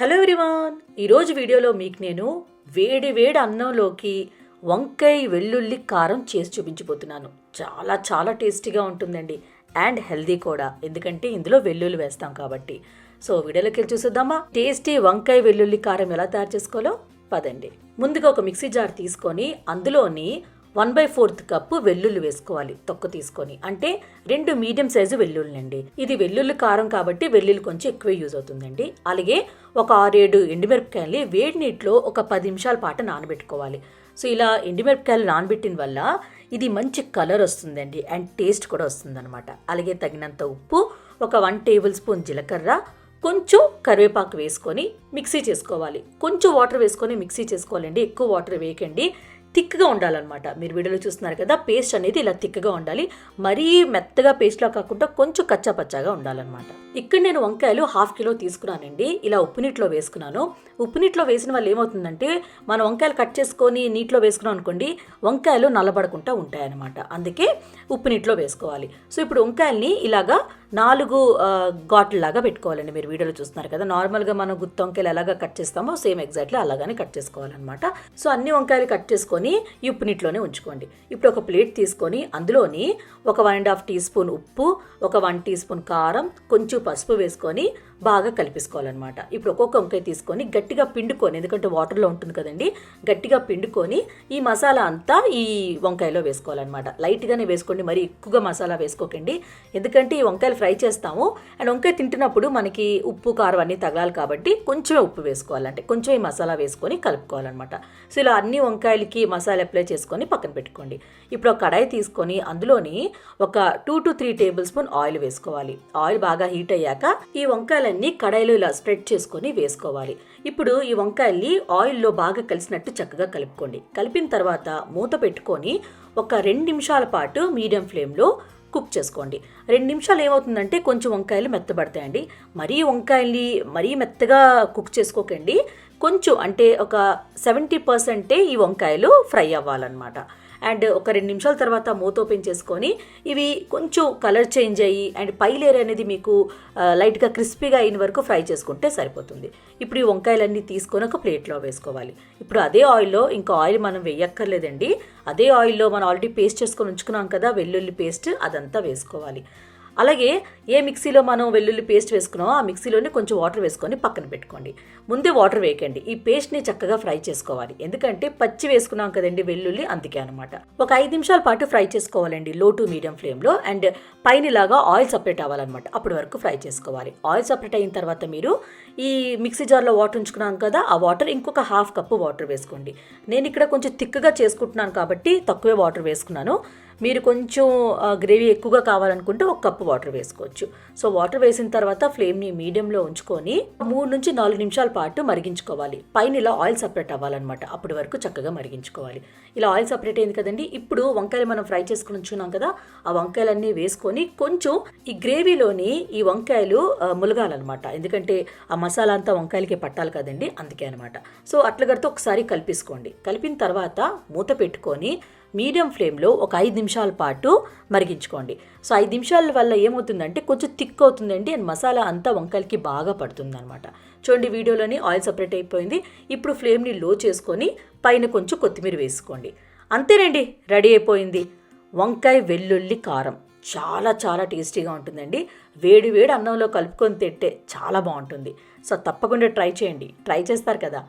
Hello everyone. ఈరోజు వీడియోలో మీకు నేను వేడి వేడి అన్నంలోకి వంకాయ వెల్లుల్లి కారం చేసి చూపించబోతున్నాను. చాలా చాలా టేస్టీగా ఉంటుందండి అండ్ హెల్దీ కూడా. ఎందుకంటే ఇందులో వెల్లుల్లి వేస్తాం కాబట్టి. సో వీడియోలోకి వెళ్ళి చూసేద్దామా? టేస్టీ వంకాయ వెల్లుల్లి కారం ఎలా తయారు చేసుకోవాలో? పదండి. ముందుగా ఒక మిక్సీ జార్ తీసుకొని అందులోని వన్ బై ఫోర్త్ కప్పు వెల్లుల్లి వేసుకోవాలి తొక్క తీసుకొని. అంటే రెండు మీడియం సైజు వెల్లుల్లి ఇది వెల్లుల్లి కారం కాబట్టి వెల్లుల్లి కొంచెం ఎక్కువ యూజ్ అవుతుందండి. అలాగే ఒక ఆరేడు ఎండుమిరపకాయల్ని వేడి నీటిలో ఒక పది నిమిషాల పాటు నానబెట్టుకోవాలి. సో ఇలా ఎండుమిరపకాయలు నానబెట్టిన వల్ల ఇది మంచి కలర్ వస్తుందండి అండ్ టేస్ట్ కూడా వస్తుందన్నమాట. అలాగే తగినంత ఉప్పు ఒక వన్ టేబుల్ స్పూన్ జీలకర్ర కొంచెం కరివేపాకు వేసుకొని మిక్సీ చేసుకోవాలి. కొంచెం వాటర్ వేసుకొని మిక్సీ చేసుకోవాలండి. ఎక్కువ వాటర్ వేయకండి. థిక్గా ఉండాలన్నమాట. మీరు వీడియోలో చూస్తున్నారు కదా పేస్ట్ అనేది ఇలా థిక్గా ఉండాలి. మరీ మెత్తగా పేస్ట్లా కాకుండా కొంచెం కచ్చాపచ్చాగా ఉండాలన్నమాట. ఇక్కడ నేను వంకాయలు హాఫ్ కిలో తీసుకున్నానండి. ఇలా ఉప్పు నీటిలో వేసుకున్నాను. ఉప్పు నీటిలో వేసిన వల్ల ఏమవుతుందంటే మన వంకాయలు కట్ చేసుకొని నీటిలో వేసుకున్నాం అనుకోండి వంకాయలు నల్లబడకుండా ఉంటాయన్నమాట. అందుకే ఉప్పు నీటిలో వేసుకోవాలి. సో ఇప్పుడు వంకాయల్ని ఇలాగా నాలుగు ఘాట్లలాగా పెట్టుకోవాలండి మీరు వీడియోలో చూస్తున్నారు కదా. నార్మల్గా మనం గుత్తి వంకాయలు ఎలాగా కట్ చేస్తామో సేమ్ ఎగ్జాక్ట్లీ అలాగానే కట్ చేసుకోవాలన్నమాట. సో అన్ని వంకాయలు కట్ చేసుకొని ఉప్పు నీటిలోనే ఉంచుకోండి. ఇప్పుడు ఒక ప్లేట్ తీసుకొని అందులోని ఒక one and half teaspoon ఉప్పు ఒక వన్ టీ స్పూన్ కారం కొంచెం పసుపు వేసుకొని బాగా కలిపేసుకోవాలన్నమాట. ఇప్పుడు ఒక్కొక్క వంకాయ తీసుకొని గట్టిగా పిండుకొని ఎందుకంటే వాటర్లో ఉంటుంది కదండి గట్టిగా పిండుకొని ఈ మసాలా అంతా ఈ వంకాయలో వేసుకోవాలన్నమాట. లైట్గానే వేసుకోండి మరి ఎక్కువగా మసాలా వేసుకోకండి. ఎందుకంటే ఈ వంకాయలు ఫ్రై చేస్తాము. అండ్ వంకాయ తింటున్నప్పుడు మనకి ఉప్పు కారం అన్నీ తగలాలి కాబట్టి కొంచెమే ఉప్పు వేసుకోవాలంటే కొంచెం ఈ మసాలా వేసుకొని కలుపుకోవాలన్నమాట. సో ఇలా అన్ని వంకాయలకి మసాలా అప్లై చేసుకొని పక్కన పెట్టుకోండి. ఇప్పుడు ఒక కడాయి తీసుకొని అందులోని ఒక two to three tablespoon oil వేసుకోవాలి. ఆయిల్ బాగా హీట్ అయ్యాక ఈ వంకాయలన్నీ కడాయిలో ఇలా స్ప్రెడ్ చేసుకొని వేసుకోవాలి. ఇప్పుడు ఈ వంకాయల్ని ఆయిల్లో బాగా కలిసినట్టు చక్కగా కలుపుకోండి. కలిపిన తర్వాత మూత పెట్టుకొని ఒక రెండు నిమిషాల పాటు మీడియం ఫ్లేమ్లో కుక్ చేసుకోండి. రెండు నిమిషాలు ఏమవుతుందంటే కొంచెం వంకాయలు మెత్తబడతాయండి. మరీ వంకాయల్ని మరీ మెత్తగా కుక్ చేసుకోకండి. కొంచెం అంటే ఒక సెవెంటీ పర్సెంటే ఈ వంకాయలు ఫ్రై అవ్వాలన్నమాట. అండ్ ఒక రెండు నిమిషాల తర్వాత మూత ఓపెన్ చేసుకొని ఇవి కొంచెం కలర్ చేంజ్ అయ్యి అండ్ పై లేయర్ అనేది మీకు లైట్గా క్రిస్పీగా అయిన వరకు ఫ్రై చేసుకుంటే సరిపోతుంది. ఇప్పుడు ఈ వంకాయలన్నీ తీసుకొని ఒక ప్లేట్లో వేసుకోవాలి. ఇప్పుడు అదే ఆయిల్లో ఇంకా ఆయిల్ మనం వేయక్కర్లేదండి. అదే ఆయిల్లో మనం ఆల్రెడీ పేస్ట్ చేసుకొని ఉంచుకున్నాం కదా వెల్లుల్లి పేస్ట్ అదంతా వేసుకోవాలి. అలాగే ఏ మిక్సీలో మనం వెల్లుల్లి పేస్ట్ వేసుకున్నామో ఆ మిక్సీలోనే కొంచెం వాటర్ వేసుకొని పక్కన పెట్టుకోండి. ముందే వాటర్ వేయకండి. ఈ పేస్ట్ని చక్కగా ఫ్రై చేసుకోవాలి. ఎందుకంటే పచ్చి వేసుకున్నాం కదండి వెల్లుల్లి అందుకే అనమాట ఒక ఐదు నిమిషాల పాటు ఫ్రై చేసుకోవాలండి లో టు మీడియం ఫ్లేమ్లో అండ్ పైన ఇలాగా ఆయిల్ సపరేట్ అవ్వాలన్నమాట. అప్పటి వరకు ఫ్రై చేసుకోవాలి. ఆయిల్ సపరేట్ అయిన తర్వాత మీరు ఈ మిక్సీ జార్లో వాటర్ ఉంచుకున్నాం కదా ఆ వాటర్ ఇంకొక హాఫ్ కప్పు వాటర్ వేసుకోండి. నేను ఇక్కడ కొంచెం థిక్గా చేసుకుంటున్నాను కాబట్టి తక్కువే వాటర్ వేసుకున్నాను. మీరు కొంచెం గ్రేవీ ఎక్కువగా కావాలనుకుంటే ఒక కప్పు వాటర్ వేసుకోవచ్చు. సో వాటర్ వేసిన తర్వాత ఫ్లేమ్ని మీడియంలో ఉంచుకొని మూడు నుంచి నాలుగు నిమిషాల పాటు మరిగించుకోవాలి. పైన ఇలా ఆయిల్ సపరేట్ అవ్వాలన్నమాట. అప్పటి వరకు చక్కగా మరిగించుకోవాలి. ఇలా ఆయిల్ సపరేట్ అయింది కదండి. ఇప్పుడు వంకాయలు మనం ఫ్రై చేసుకుని ఉంచుకున్నాం కదా ఆ వంకాయలన్నీ వేసుకొని కొంచెం ఈ గ్రేవీలోని ఈ వంకాయలు ములగాలన్నమాట. ఎందుకంటే ఆ మసాలా అంతా వంకాయలకి పట్టాలి కదండి అందుకే అనమాట సో అట్లగడితో ఒకసారి కలిపేసుకోండి. కలిపిన తర్వాత మూత పెట్టుకొని మీడియం ఫ్లేమ్లో ఒక ఐదు నిమిషాల పాటు మరిగించుకోండి. సో ఐదు నిమిషాల వల్ల ఏమవుతుందంటే కొంచెం థిక్ అవుతుందండి అండ్ మసాలా అంతా వంకాయలకి బాగా పడుతుందనమాట చూడండి వీడియోలోని ఆయిల్ సపరేట్ అయిపోయింది. ఇప్పుడు ఫ్లేమ్ని లో చేసుకొని పైన కొంచెం కొత్తిమీర వేసుకోండి. అంతేనండి రెడీ అయిపోయింది. వంకాయ వెల్లుల్లి కారం చాలా చాలా టేస్టీగా ఉంటుందండి. వేడి వేడి అన్నంలో కలుపుకొని తింటే చాలా బాగుంటుంది. సో తప్పకుండా ట్రై చేయండి. ట్రై చేస్తారు కదా.